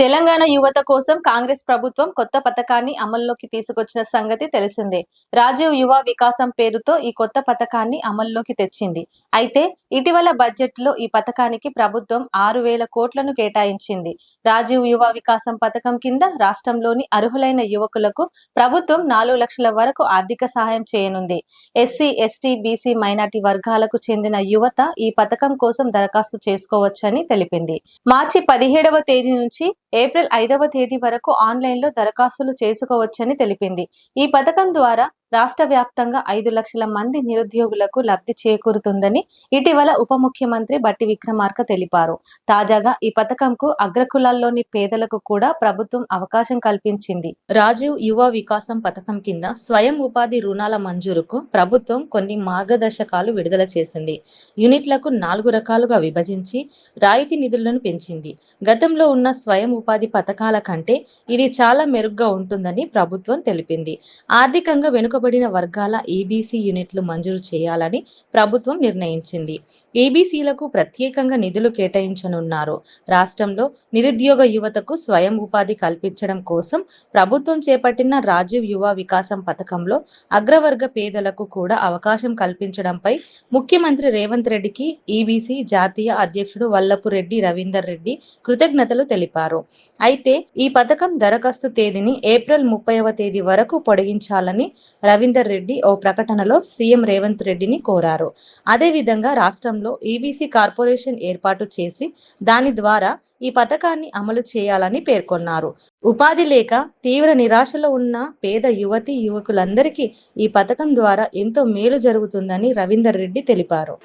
తెలంగాణ యువత కోసం కాంగ్రెస్ ప్రభుత్వం కొత్త పథకాన్ని అమల్లోకి తీసుకొచ్చిన సంగతి తెలిసిందే. రాజీవ్ యువ వికాసం పేరుతో ఈ కొత్త పథకాన్ని అమల్లోకి తెచ్చింది. అయితే ఇటీవల బడ్జెట్లో ఈ పథకానికి ప్రభుత్వం ఆరు వేల కోట్లను కేటాయించింది. రాజీవ్ యువ వికాసం పథకం కింద రాష్ట్రంలోని అర్హులైన యువకులకు ప్రభుత్వం నాలుగు లక్షల వరకు ఆర్థిక సహాయం చేయనుంది. ఎస్సీ ఎస్టీ బీసీ మైనార్టీ వర్గాలకు చెందిన యువత ఈ పథకం కోసం దరఖాస్తు చేసుకోవచ్చని తెలిపింది. మార్చి పదిహేడవ తేదీ నుంచి ఏప్రిల్ ఐదవ తేదీ వరకు ఆన్లైన్లో దరఖాస్తులు చేసుకోవచ్చని తెలిపింది. ఈ పథకం ద్వారా రాష్ట్ర వ్యాప్తంగా ఐదు లక్షల మంది నిరుద్యోగులకు లబ్ధి చేకూరుతుందని ఇటీవల ఉప ముఖ్యమంత్రి బట్టి విక్రమార్క తెలిపారు. తాజాగా ఈ పథకంకు అగ్రకులాల్లోని పేదలకు కూడా ప్రభుత్వం అవకాశం కల్పించింది. రాజీవ్ యువ వికాసం పథకం కింద స్వయం ఉపాధి రుణాల మంజూరుకు ప్రభుత్వం కొన్ని మార్గదర్శకాలు విడుదల చేసింది. యూనిట్లకు నాలుగు రకాలుగా విభజించి రాయితీ నిధులను పెంచింది. గతంలో ఉన్న స్వయం ఉపాధి పథకాల కంటే ఇది చాలా మెరుగ్గా ఉంటుందని ప్రభుత్వం తెలిపింది. ఆర్థికంగా వెనుక వెనుకబడిన వర్గాల ఏబీసీ యూనిట్లు మంజూరు చేయాలని ప్రభుత్వం నిర్ణయించింది. ఏబీసీలకు ప్రత్యేకంగా నిధులు కేటాయించనున్నారు. రాష్ట్రంలో నిరుద్యోగ యువతకు స్వయం ఉపాధి కల్పించడం కోసం ప్రభుత్వం చేపట్టిన రాజీవ్ యువ వికాసం పథకంలో అగ్రవర్గ పేదలకు కూడా అవకాశం కల్పించడంపై ముఖ్యమంత్రి రేవంత్ రెడ్డికి ఈబీసీ జాతీయ అధ్యక్షుడు వల్లపు రెడ్డి రవీందర్ రెడ్డి కృతజ్ఞతలు తెలిపారు. అయితే ఈ పథకం దరఖాస్తు తేదీని ఏప్రిల్ ముప్పైవ తేదీ వరకు పొడిగించాలని రవీందర్ రెడ్డి ఓ ప్రకటనలో సీఎం రేవంత్ రెడ్డిని కోరారు. అదేవిధంగా రాష్ట్రంలో ఈబీసీ కార్పొరేషన్ ఏర్పాటు చేసి దాని ద్వారా ఈ పథకాన్ని అమలు చేయాలని పేర్కొన్నారు. ఉపాధి లేక తీవ్ర నిరాశలో ఉన్న పేద యువతి యువకులందరికీ ఈ పథకం ద్వారా ఎంతో మేలు జరుగుతుందని రవీందర్ రెడ్డి తెలిపారు.